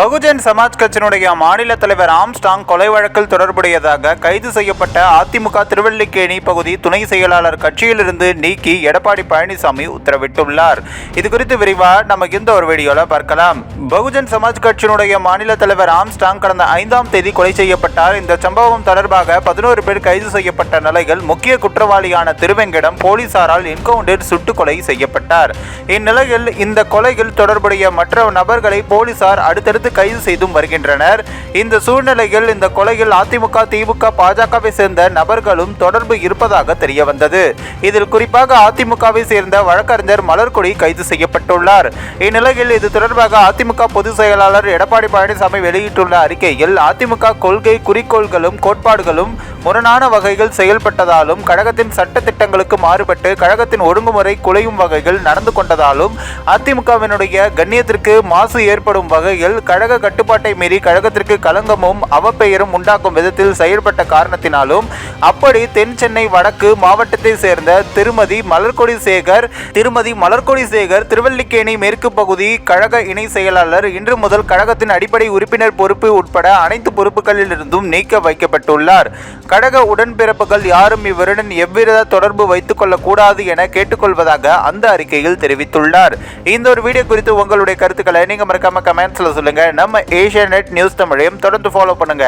பகுஜன் சமாஜ் கட்சியினுடைய மாநில தலைவர் ஆம்ஸ்டாங் கொலை வழக்கில் தொடர்புடையதாக கைது செய்யப்பட்ட அதிமுக திருவல்லிக்கேணி பகுதி துணை செயலாளர் கட்சியிலிருந்து நீக்கி எடப்பாடி பழனிசாமி உத்தரவிட்டுள்ளார். இது குறித்து விரிவா நம்ம இந்த ஒரு வீடியோல பார்க்கலாம். பகுஜன் சமாஜ் கட்சியினுடைய மாநில தலைவர் ஆம்ஸ்டாங் கடந்த ஐந்தாம் தேதி கொலை செய்யப்பட்டார். இந்த சம்பவம் தொடர்பாக பதினோரு பேர் கைது செய்யப்பட்ட நிலையில் முக்கிய குற்றவாளியான திருவெங்கடம் போலீசாரால் என்கவுண்டர் சுட்டுக் கொலை செய்யப்பட்டார். இந்நிலையில் இந்த கொலையில் தொடர்புடைய மற்ற நபர்களை போலீசார் அடுத்தடுத்து கைது செய்தும் வருகின்றனர். இந்த சூழ்நிலையில் இந்த கொலையில் அதிமுக திமுக பாஜகவை சேர்ந்த நபர்களும் தொடர்பு இருப்பதாக தெரிய வந்தது இதில் குறிப்பாக அதிமுகவை சேர்ந்த வழக்கறிஞர் மலர்கொடி கைது செய்யப்பட்டுள்ளார். இந்நிலையில் இது தொடர்பாக அதிமுக பொதுச் செயலாளர் எடப்பாடி பழனிசாமி வெளியிட்டுள்ள அறிக்கையில் அதிமுக கொள்கை குறிக்கோள்களும் கோட்பாடுகளும் முரணான வகையில் செயல்பட்டதாலும் கழகத்தின் சட்ட திட்டங்களுக்கு மாறுபட்டு கழகத்தின் ஒழுங்குமுறை குலையும் வகையில் நடந்து கொண்டதாலும் அதிமுகவினுடைய கண்ணியத்திற்கு மாசு ஏற்படும் வகையில் கழக கட்டுப்பாட்டை மீறி கழகத்திற்கு களங்கமும் அவப்பெயரும் உண்டாக்கும் விதத்தில் செயல்பட்ட காரணத்தினாலும் அப்படி தென் சென்னை வடக்கு மாவட்டத்தை சேர்ந்த திருமதி மலர்கொடி சேகர் திருமதி மலர்கொடி சேகர் திருவல்லிக்கேணி மேற்கு பகுதி கழக இணை செயலாளர் இன்று முதல் கழகத்தின் அடிப்படை உறுப்பினர் பொறுப்பு உட்பட அனைத்து பொறுப்புகளிலிருந்தும் நீக்க வைக்கப்பட்டுள்ளார். கழக உடன்பிறப்புகள் யாரும் இவருடன் எவ்வித தொடர்பு வைத்துக் கொள்ளக்கூடாது என கேட்டுக்கொள்வதாக அந்த அறிக்கையில் தெரிவித்துள்ளார். இந்த ஒரு வீடியோ குறித்து உங்களுடைய கருத்துக்களை நீங்க மறக்காம கமெண்ட்ஸ்ல நம்ம ஏஷியா நெட் நியூஸ் தமிழையும் தொடர்ந்து ஃபாலோ பண்ணுங்க.